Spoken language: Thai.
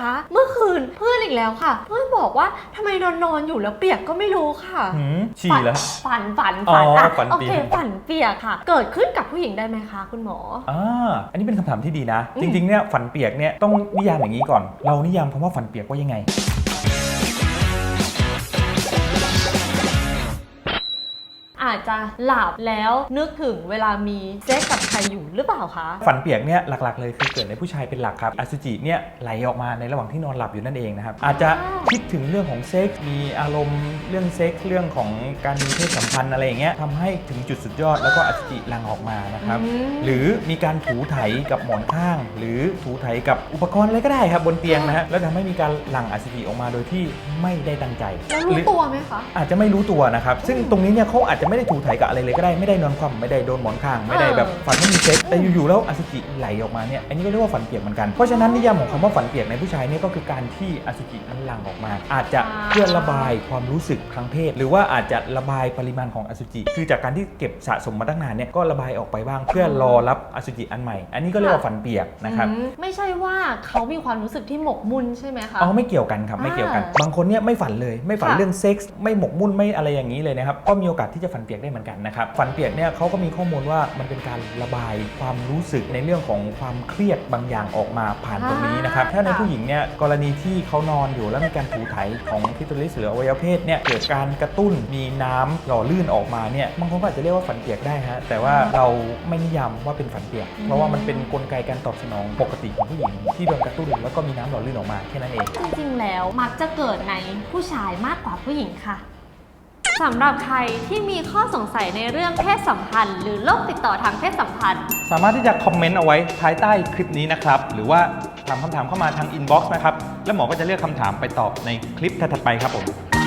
คะ เมื่อคืนเพื่อนอีกแล้วค่ะ เพื่อนบอกว่าทำไมนอนนอนๆอยู่แล้วเปียกก็ไม่รู้ค่ะ หืมฉี่เหรอฝันฝันอ๋อฝันอะฝันโอเปีเคยก ฝันเปียกค่ะ เกิดขึ้นกับผู้หญิงได้ไหมคะ คุณหมอ อ่าอันนี้เป็นคำถามที่ดีนะ อืมจริงๆเนี่ยฝันเปียกเนี่ยต้องนิยามอย่างนี้ก่อน เรานิยามคำว่าฝันเปียกว่ายังไง อาจจะหลับแล้วนึกถึงเวลามีเซ็กกับใครอยู่หรือเปล่าคะ ฝันเปียกเนี่ยหลักๆเลยคือเกิดในผู้ชายเป็นหลักครับอสุจิเนี่ยไหลออกมาในระหว่างที่นอนหลับอยู่นั่นเองนะครับอาจจะคิดถึงเรื่องของเซ็กส์มีอารมณ์เรื่องเซ็กส์เรื่องของการมีเพศสัมพันธ์อะไรอย่างเงี้ยทำให้ถึงจุดสุดยอดแล้วก็อสุจิหลังออกมานะครับอืมหรือมีการถูไถกับหมอนข้าง หรือถูไถกับอุปกรณ์อะไรก็ได้ครับบนเตียงนะฮะแล้วทำให้มีการหลั่งอสุจิออกมาโดยที่ไม่ได้ตั้งใจแล้วหรู้รือตัวไหมคะอาจจะไม่รู้ตัวนะครับซึ่งตรงนี้เนี่ยเขาอาจจะไม่ได้ถูไถกับอะไรเลยก็ได้ไม่ได้นอนคว่ำไม่ได้โดนหมอนข้างไม่ได้แบบฝันไม่มีเซ็กแต่อยู่ๆแล้วอสุจิไหลออกมาเนี่ยอันนี้ก็เรียกว่าฝันเปียกเหมือนกันเพราะฉะนั้นนิยามของคำว่าฝันเปียกในผู้ชายเนี่ยก็คือการที่อสุจิมันหลั่งออกมา อาจจะเพื่อระบายความรู้สึกทางเพศ หรือว่าอาจจะระบายปริมาณของอสุจิ คือจากการที่เก็บสะสมมาตั้งนานเนี่ยก็ระบายออกไปบ้าง เพื่อรอรับอสุจิอันใหม่ อันนี้ก็เรียกว่าฝันเปียกนะครับอืมไม่ใช่ว่าเขามีความรู้สึกที่หมกมุ่นใช่ไหมคะอ๋อไม่เกี่ยวกันครับไม่เกี่ยวกัน บางคนเนี่ยไม่ฝันเลย ไม่ฝันค่ะเรื่องเซ็กส์ไม่หมกมุ่นไม่อะไรอย่างนี้เลยนะครับก็มีโอกาสที่จะฝันเปียกได้เหมือนกันนะครับฝันเปียกเนี่ยเขาก็มีข้อมูลว่ามันเป็นการระบายความรู้สึกในเรื่องของความเครียดบางอย่างออกมาผ่านตรงนี้นะครับถ้าในผู้หญิงเนี่ยกรณีที่เขานอนอยู่แล้วมีการถูไถของคลิตอริสหรืออวัยวะเพศเนี่ยเกิดการกระตุ้นมีน้ำหล่อลื่นออกมาเนี่ยบางคนก็อาจจะเรียกว่าฝันเปียกได้ฮะแต่ว่าเราไม่นิยามว่าเป็นฝันเปียก เพราะว่ามันเป็นกลไกการตอบสนองปกติของผู้หญิงที่โดนกระตุ้นแล้วก็มีน้ำหล่อลื่นออกมาแค่นั้นเอง จริงๆ แล้วมักจะเกิดในผู้ชายมากกว่าผู้หญิงค่ะ สำหรับใครที่มีข้อสงสัยในเรื่องเพศสัมพันธ์ หรือโรคติดต่อทางเพศสัมพันธ์ สามารถที่จะคอมเมนต์เอาไว้ภายใต้คลิปนี้นะครับ หรือว่าถามคำถามเข้ามาทางอินบ็อกซ์นะครับ แล้วหมอก็จะเลือกคำถามไปตอบในคลิปถัดๆไปครับผม